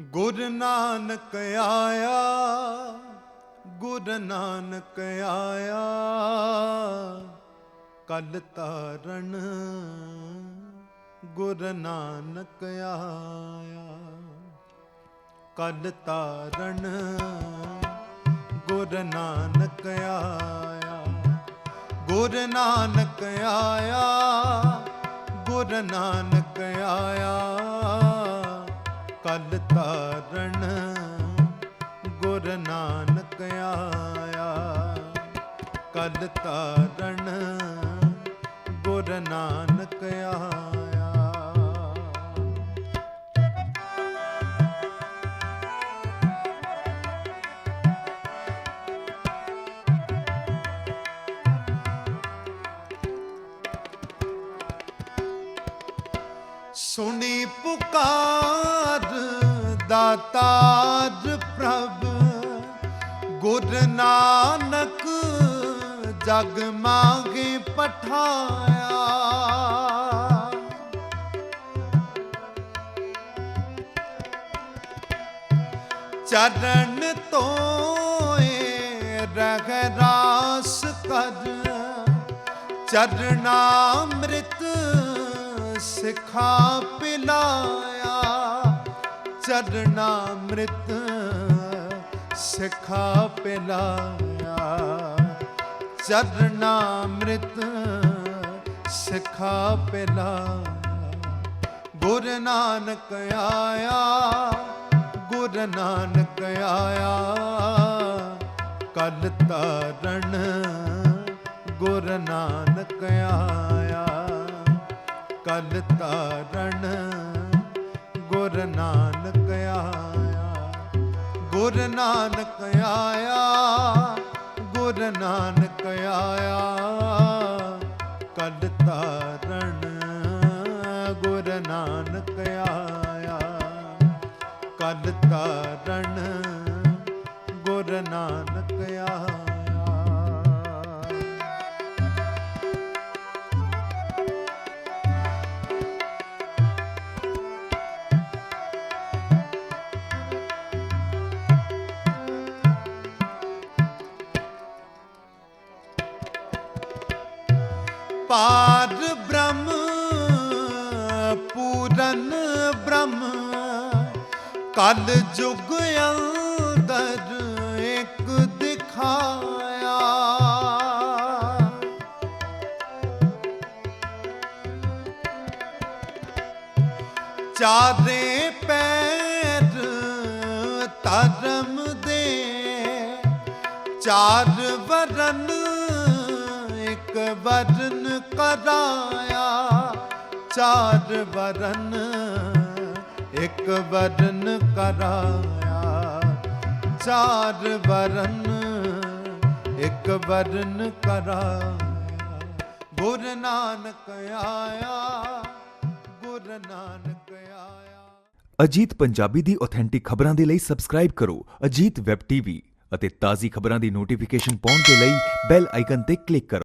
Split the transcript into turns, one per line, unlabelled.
ਗੁਰ ਨਾਨਕ ਆਇਆ, ਗੁਰ ਨਾਨਕ ਆਇਆ, ਕਲ ਤਾਰਨ ਗੁਰ ਨਾਨਕ ਆਇਆ। ਕਲ ਤਾਰਨ ਗੁਰ ਨਾਨਕ ਆਇਆ, ਗੁਰ ਨਾਨਕ ਆਇਆ, ਗੁਰ ਨਾਨਕ ਕਲ ਤਾਰਨ ਗੁਰ ਨਾਨਕ ਆਇਆ। ਕਲ ਤਾਰਨ ਗੁਰ ਨਾਨਕ ਆਇਆ। ਸੁਣੀ ਪੁਕਾਰ ਦਾਤਾਰ ਪ੍ਰਭ। ਗੁਰ ਨਾਨਕ ਜਗ ਮਾਗੇ ਪਠਾਇਆ। ਚਰਨ ਤੋਏ ਰਗ ਰਾਸ ਕਰ। ਚਰਨਾਮ੍ਰਿਤ ਸਿਖਾ ਪਿਲਾਇਆ ਚਰਨਾਮ੍ਰਿਤ ਸਿਖਾ ਪਿਲਾਇਆ। ਚਰਨਾਮ੍ਰਿਤ ਸਿਖਾ ਪਿਲਾਇਆ। ਗੁਰ ਨਾਨਕ ਆਇਆ, ਗੁਰ ਨਾਨਕ ਆਇਆ। ਕਲ ਤਾਰਨ ਗੁਰ ਨਾਨਕ ਆਇਆ। ਕਲ ਤਾਰਨ ਗੁਰ ਨਾਨਕ ਆਇਆ। ਗੁਰ ਨਾਨਕ ਆਇਆ, ਗੁਰ ਨਾਨਕ ਆਇਆ। ਕਲ ਤਾਰਨ ਗੁਰ ਨਾਨਕ ਆਇਆ। ਕਲ ਤਾਰਨ ਗੁਰ ਨਾਨਕ ਆਇਆ। ਪਾਰ ਬ੍ਰਹਮ, ਪੂਰਨ ਬ੍ਰਹਮ। ਕਲ ਜੁਗ ਅੰਦਰ ਇੱਕ ਦਿਖਾਇਆ। ਚਾਰੇ ਪੈਰ ਧਰਮ ਦੇ, ਚਾਰ ਵਰਨ, ਇੱਕ ਵਰਨ ਕਰਾਇਆ, ਚਾਰ ਵਰਨ, ਇੱਕ ਵਰਨ ਕਰਾਇਆ। ਚਾਰ ਵਰਨ, ਇੱਕ ਵਰਨ ਕਰਾਇਆ। ਗੁਰ ਨਾਨਕ ਆਇਆ, ਗੁਰ ਨਾਨਕ ਆਇਆ।
ਅਜੀਤ ਪੰਜਾਬੀ ਦੀ ਆਥੈਂਟਿਕ ਖਬਰਾਂ ਦੇ ਲਈ ਸਬਸਕ੍ਰਾਈਬ ਕਰੋ ਅਜੀਤ ਵੈਬ ਟੀਵੀ ਅਤੇ ਤਾਜ਼ੀ ਖਬਰਾਂ ਦੀ ਨੋਟੀਫਿਕੇਸ਼ਨ ਪਾਉਣ ਦੇ ਲਈ ਬੈਲ ਆਈਕਨ ਤੇ ਕਲਿੱਕ ਕਰੋ।